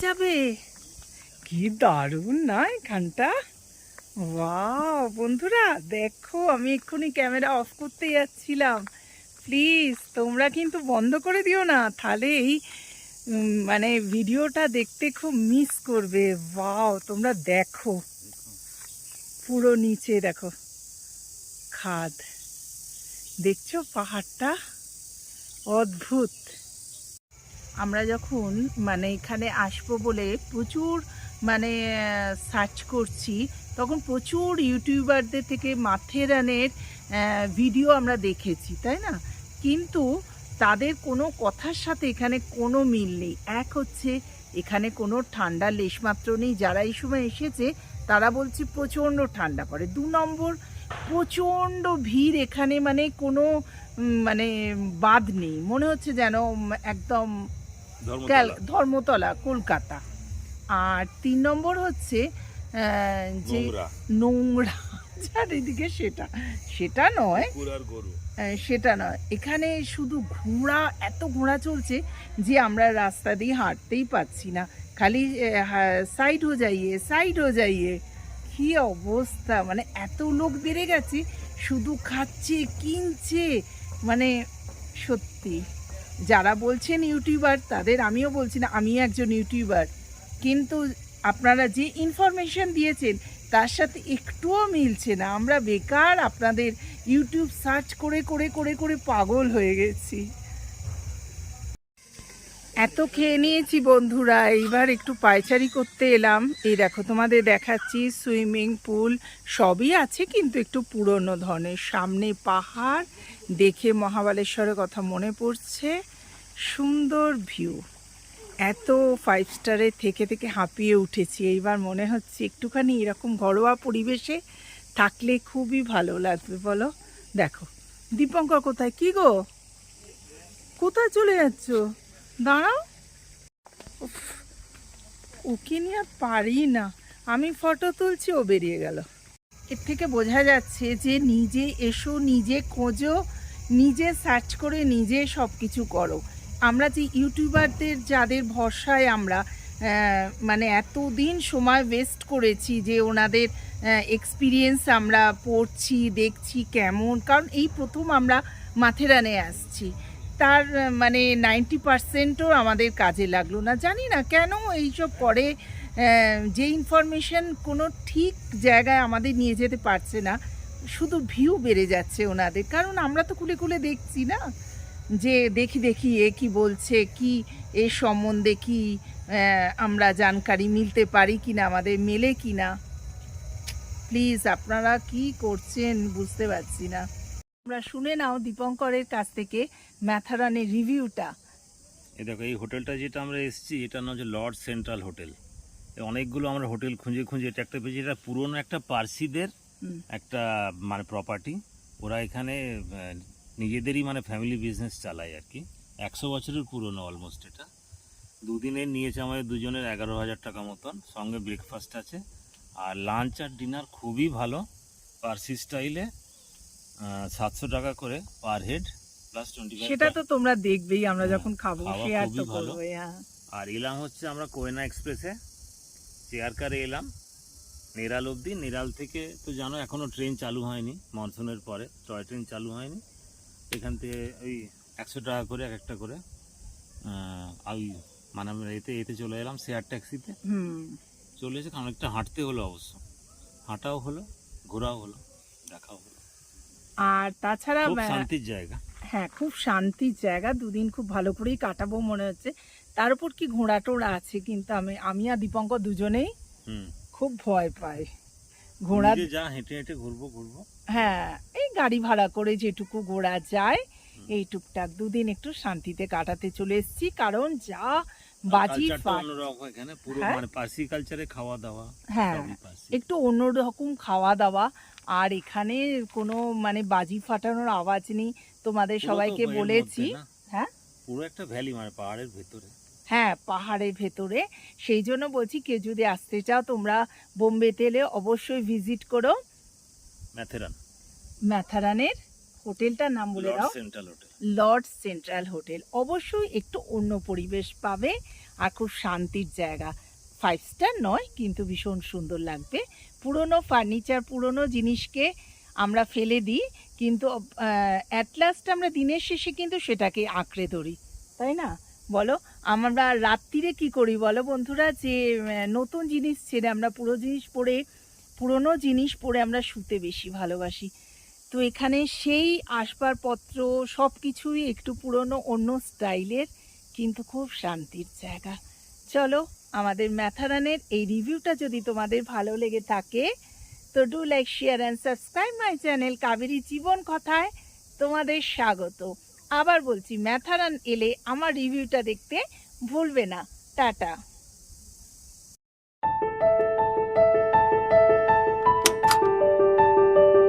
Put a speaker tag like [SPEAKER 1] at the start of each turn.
[SPEAKER 1] যাবে? কি দারুণ না এখানটা? ওয়াও, বন্ধুরা, দেখো, আমি এক্ষুনি ক্যামেরা অফ করতে যাচ্ছিলাম। প্লিজ, তোমরা কিন্তু বন্ধ করে দিও না, তাহলে এই মানে ভিডিওটা দেখতে খুব মিস করবে। ওয়াও, তোমরা দেখো। পুরো নিচে দেখো, খাদ। দেখছ পাহাড়টা? অদ্ভুত। আমরা যখন মানে এখানে আসব বলে প্রচুর মানে সার্চ করছি, তখন প্রচুর ইউটিউবারদের থেকে মাথেরানের ভিডিও আমরা দেখেছি, তাই না? কিন্তু তাদের কোনো কথার সাথে এখানে কোনো মিল নেই। এক হচ্ছে, এখানে কোনো ঠান্ডা লেশমাত্র নেই। যারা এই সময় এসেছে, তারা বলছে প্রচণ্ড ঠান্ডা পড়ে। দু নম্বর, প্রচণ্ড ভিড় এখানে মানে কোনো মানে বাদ নেই। মনে হচ্ছে যেন একদম ধর্মতলা। কলকাতা। আর তিন নম্বর হচ্ছে যে
[SPEAKER 2] নোংরা।
[SPEAKER 1] চারিদিকে সেটা। সেটা নয়। সেটা নয়। এখানে শুধু ঘোড়া এত ঘোড়া চলছে যে আমরা রাস্তা দিয়ে হাঁটতেই পাচ্ছি না। খালি সাইড হয়ে যাইয়ে সাইড হয়ে যাইয়ে। কি অবস্থা? মানে এত লোক বেড়ে গেছে শুধু খাচ্ছে কিনছে। মানে সত্যি। যারা বলছেন ইউটিউবার, তাদের আমিও বলছি না আমি একজন ইউটিউবার। কিন্তু আপনারা যে ইনফরমেশন দিয়েছেন, তার সাথে একটুও মিলছে না। আমরা বেকার, আপনাদের ইউটিউব সার্চ করে করে করে করে পাগল হয়ে গেছি। এত খেয়ে নিয়েছি বন্ধুরা, এইবার একটু পায়চারি করতে এলাম। এই দেখো, তোমাদের দেখাচ্ছি, সুইমিং পুল সবই আছে, কিন্তু একটু পুরনো ধরনের। সামনে পাহাড়, দেখে মহাবালেশ্বরের কথা মনে পড়ছে। সুন্দর ভিউ এত ফাইভ স্টারে থেকে থেকে হাঁপিয়ে উঠেছি। এইবার মনে হচ্ছে একটুখানি এরকম ঘরোয়া পরিবেশে থাকলে খুবই ভালো লাগবে, বলো। দেখো, দীপঙ্কর কোথায়? কি গো? কোথায় চলে যাচ্ছ? দাঁড়াও। ওকে নিয়ে আর পারি না। আমি ফটো তুলছি, ও বেরিয়ে গেল। এর থেকে বোঝা যাচ্ছে যে নিজে এসো, নিজে খোঁজো, নিজে সার্চ করে নিজে সব কিছু করো। আমরা যে ইউটিউবারদের, যাদের ভরসায় আমরা মানে এতদিন সময় ওয়েস্ট করেছি যে ওনাদের এক্সপিরিয়েন্স আমরা পড়ছি, দেখছি কেমন, কারণ এই প্রথম আমরা মাথেরানে আসছি। তার মানে নাইনটি পার্সেন্টও আমাদের কাজে লাগল না। জানি না কেন এইসব আহ, যে ইনফরমেশন কোনো ঠিক জায়গায় আমাদের নিয়ে যেতে পারছে না শুধু ভিউ বেড়ে যাচ্ছে ওনাদের। কারণ আমরা তো খুলে খুলে দেখছি না যে দেখি দেখি এ কি বলছে কি এ সম্বন্ধে কি আমরা জানকারি মিলতে পারি কি না আমাদের মেলে কি না প্লিজ আপনারা কি করছেন বুঝতে পারছি না। আমরা শুনে নাও দীপঙ্করের কাছ থেকে ম্যাথারানের রিভিউটা।
[SPEAKER 2] এই দেখো এই হোটেলটা যেটা আমরা এসেছি এটার নাম হচ্ছে লর্ড সেন্ট্রাল হোটেল। অনেকগুলো আমরা হোটেল খুঁজে খুঁজে এটা একটা পেয়েছি এটা পুরনো একটা পার্সিদের একটা মানে প্রপার্টি ওরা এখানে নিজেদেরই মানে ফ্যামিলি বিজনেস চালায় আর কি। একশো বছরের পুরনো অলমোস্ট এটা। দুদিনের নিয়েছে আমাদের দুজনের এগারো হাজার টাকা মতন সঙ্গে ব্রেকফাস্ট আছে। আর লাঞ্চ আর ডিনার খুবই ভালো পার্সি স্টাইলে সাতশো টাকা করে পার হেড প্লাস টোয়েন্টি
[SPEAKER 1] সেটা তো তোমরা দেখবেই আমরা যখন খাব শেয়ার তো
[SPEAKER 2] ভালো।
[SPEAKER 1] হ্যাঁ।
[SPEAKER 2] আর এলাম হচ্ছে আমরা কোয়না এক্সপ্রেসে চেয়ার কারে এলাম। নেরাল অবধি নেরাল থেকে তো জানো এখনও ট্রেন চালু হয়নি মনসুনের পরে টয় ট্রেন চালু হয়নি। এখান থেকে ওই একশো টাকা করে এক একটা করে ওই মানে আমরা এতে এতে চলে এলাম শেয়ার ট্যাক্সিতে
[SPEAKER 1] হুম।
[SPEAKER 2] চলে এসে অনেকটা হাঁটতে হলো অবশ্য। হাঁটাও হলো ঘোরাও হলো দেখাও হলো।
[SPEAKER 1] আর তাছাড়া
[SPEAKER 2] শান্তির জায়গা।
[SPEAKER 1] হ্যাঁ খুব শান্তির জায়গা। দুদিন খুব ভালো করেই কাটাবো মনে হচ্ছে। তার উপর কি ঘোড়া টোড়া আছে কিন্তু আমি আমি আর দীপঙ্কর দুজনেই খুব ভয় পাই। ঘোড়া
[SPEAKER 2] যা হেঁটে হেঁটে ঘুরবো ঘুরবো।
[SPEAKER 1] হ্যাঁ এই গাড়ি ভাড়া করে যেটুকু ঘোরা যায় এই টুকটাক দুদিন একটু শান্তিতে কাটাতে চলে এসেছি। কারণ যা বাজি
[SPEAKER 2] এখানে পুরো
[SPEAKER 1] হ্যাঁ?
[SPEAKER 2] মানে পার্সি কালচারে খাওয়া দাওয়া
[SPEAKER 1] হ্যাঁ। একটু অন্যরকম খাওয়া দাওয়া। আর এখানে কোনো মানে বাজি ফাটানোর আওয়াজ নেই। তোমাদের সবাইকে বলেছি। হ্যাঁ?
[SPEAKER 2] পুরো একটা ভ্যালি মানে পাহাড়ের ভেতরে।
[SPEAKER 1] হ্যাঁ পাহাড়ের ভেতরে। সেই জন্য বলছি কেউ যদি আসতে চাও তোমরা বোম্বেতে এলে অবশ্যই ভিজিট করো।
[SPEAKER 2] ম্যাথেরান।
[SPEAKER 1] ম্যাথারানের হোটেলটার নাম বলে দাও।
[SPEAKER 2] Central hotel.
[SPEAKER 1] Lord central hotel. অবশ্যই একটু অন্য পরিবেশ পাবে আর খুব শান্তির জায়গা। ফাইভ স্টার নয় কিন্তু ভীষণ সুন্দর লাগবে। পুরনো ফার্নিচার পুরনো জিনিসকে আমরা ফেলে দিই, কিন্তু অ্যাট লাস্ট আমরা দিনের শেষে কিন্তু সেটাকে আঁকড়ে ধরি, তাই না? বলো, আমরা রাত্রিরে কি করি বলো বন্ধুরা? যে নতুন জিনিস ছেড়ে আমরা পুরো জিনিস পরে, পুরনো জিনিস পরে আমরা শুতে বেশি ভালোবাসি। তো এখানে সেই আসবাবপত্র সব কিছুই একটু পুরনো, অন্য স্টাইলের কিন্তু খুব শান্তির জায়গা। চলো আমাদের ম্যাথারানের এই রিভিউটা যদি তোমাদের ভালো লেগে থাকে, তো do like share and subscribe my channel Kaveri জীবন কথায় তোমাদের স্বাগত। আবার বলছি ম্যাথারান এলে আমার রিভিউটা দেখতে ভুলবে না। টাটা।